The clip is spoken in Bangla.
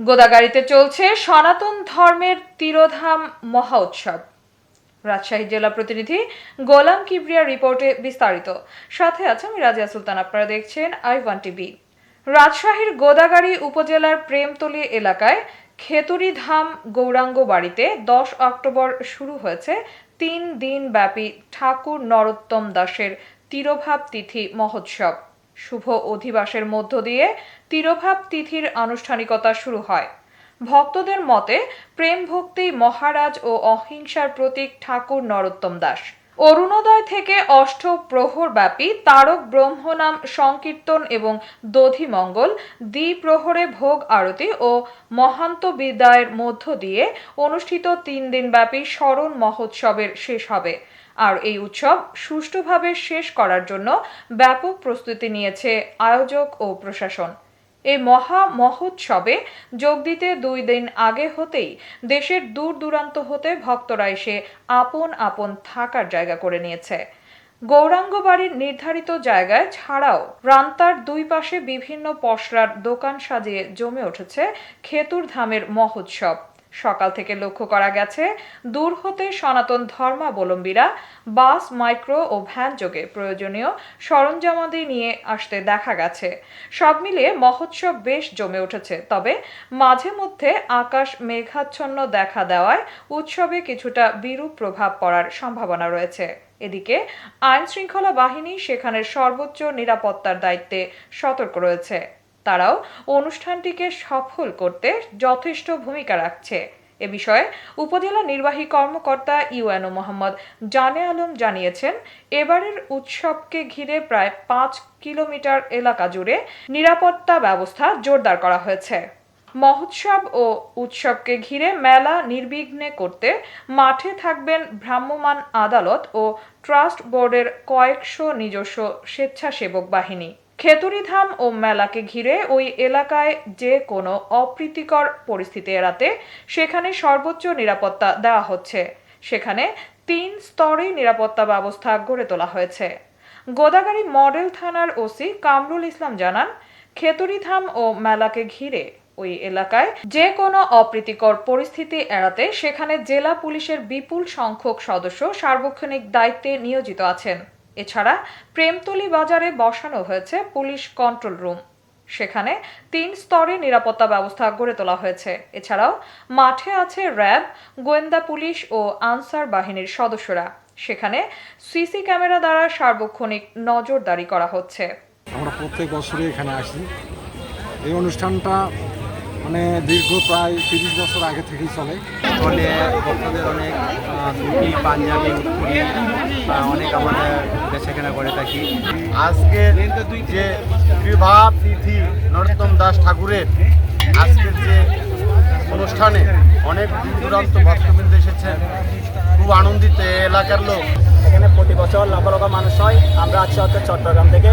গোদাগাড়িতে চলছে সনাতন ধর্মের তিরোধাম মহা উৎসব। রাজশাহী জেলা প্রতিনিধি গোলাম কিবরিয়া রিপোর্টে বিস্তারিত। সাথে আছে আমি রাজিয়া সুলতান, আপনারা দেখছেন আই ওয়ান টিভি। রাজশাহীর গোদাগাড়ি উপজেলার প্রেমতলী এলাকায় খেতুরি ধাম গৌরাঙ্গ বাড়িতে দশ অক্টোবর শুরু হয়েছে তিন দিন ব্যাপী ঠাকুর নরোত্তম দাসের তিরোভাব তিথি মহোৎসব। শুভ অধিবাসের মধ্য দিয়ে তিরোভাব তিথির আনুষ্ঠানিকতা শুরু হয়। ভক্তদের মতে প্রেম ভক্তি মহারাজ ও অহিংসার প্রতীক ঠাকুর নরোত্তম দাস। অরুণোদয় থেকে অষ্ট প্রহর ব্যাপী তারক ব্রহ্ম নাম সংকীর্তন এবং দধিমঙ্গল দ্বিপ্রহরে ভোগ আরতি ও মহান্ত বিদায়ের মধ্য দিয়ে অনুষ্ঠিত তিন দিনব্যাপী স্মরণ মহোৎসবের শেষ হবে। আর এই উৎসব সুষ্ঠুভাবে শেষ করার জন্য ব্যাপক প্রস্তুতি নিয়েছে আয়োজক ও প্রশাসন। এই মহা মহোৎসবে যোগ দিতে দুই দিন আগে হতেই দেশের দূর দূরান্ত হতে ভক্তরা এসে আপন আপন থাকার জায়গা করে নিয়েছে। গৌরাঙ্গ বাড়ির নির্ধারিত জায়গায় ছাড়াও রান্তার দুই পাশে বিভিন্ন পসরার দোকান সাজিয়ে জমে উঠেছে খেতুর ধামের মহোৎসব। সকাল থেকে লক্ষ্য করা গেছে, দূর হতে সনাতন ধর্মাবলম্বীরা বাস, মাইক্রো ও ভ্যান যোগে প্রয়োজনীয় সরঞ্জামাদি নিয়ে আসতে দেখা গেছে। সব মিলিয়ে মহোৎসব বেশ জমে উঠেছে, তবে মাঝে মধ্যে আকাশ মেঘাচ্ছন্ন দেখা দেওয়ায় উৎসবে কিছুটা বিরূপ প্রভাব পড়ার সম্ভাবনা রয়েছে। এদিকে আইন শৃঙ্খলা বাহিনী সেখানের সর্বোচ্চ নিরাপত্তার দায়িত্বে সতর্ক রয়েছে। তারাও অনুষ্ঠানটিকে সফল করতে যথেষ্ট ভূমিকা রাখছে। এ বিষয়ে উপজেলা নির্বাহী কর্মকর্তা ইউএনও মোহাম্মদ জানে আলম জানিয়েছেন, এবারের উৎসবকে ঘিরে প্রায় পাঁচ কিলোমিটার এলাকা জুড়ে নিরাপত্তা ব্যবস্থা জোরদার করা হয়েছে। মহোৎসব ও উৎসবকে ঘিরে মেলা নির্বিঘ্নে করতে মাঠে থাকবেন ভ্রাম্যমাণ আদালত ও ট্রাস্ট বোর্ডের কয়েকশো নিজস্ব স্বেচ্ছাসেবক বাহিনী। খেতুরিধাম ও মেলাকে ঘিরে ওই এলাকায় যে কোনো অপ্রীতিকর পরিস্থিতি এড়াতে সেখানে সর্বোচ্চ নিরাপত্তা দেওয়া হচ্ছে। সেখানে তিন স্তরে নিরাপত্তা ব্যবস্থা গড়ে তোলা হয়েছে। গোদাগাড়ি মডেল থানার ওসি কামরুল ইসলাম জানান, খেতুরিধাম ও মেলাকে ঘিরে ওই এলাকায় যে কোনো অপ্রীতিকর পরিস্থিতি এড়াতে সেখানে জেলা পুলিশের বিপুল সংখ্যক সদস্য সার্বক্ষণিক দায়িত্বে নিয়োজিত আছেন। এছাড়া প্রেমতলী বাজারে বসানো হয়েছে পুলিশ কন্ট্রোল রুম। সেখানে তিন স্তরে নিরাপত্তা ব্যবস্থা গড়ে তোলা হয়েছে। এছাড়াও মাঠে আছে র্যাব, গোয়েন্দা পুলিশ ও আনসার বাহিনীর সদস্যরা। সেখানে সিসি ক্যামেরা দ্বারা সার্বক্ষণিক নজরদারি করা হচ্ছে। আমরা প্রত্যেক বছরই এখানে আসি। এই অনুষ্ঠানটা মানে দীর্ঘ প্রায় তিরিশ বছর আগে থেকেই চলে। ফলে ভক্তদের অনেক ধুতি পাঞ্জাবি আহ, অনেক আমাদের বেচাকেনা করে থাকি। আজকের যে বিবাহ তিথি নরোত্তম দাস ঠাকুরের আজকের যে অনুষ্ঠানে অনেক দূর দূরান্ত ভক্তবৃন্দ এসেছেন। খুব আনন্দিত এলাকার লোক। এখানে প্রতি বছর লক্ষ লক্ষ মানুষ হয়। আমরা আছি হচ্ছে চট্টগ্রাম থেকে।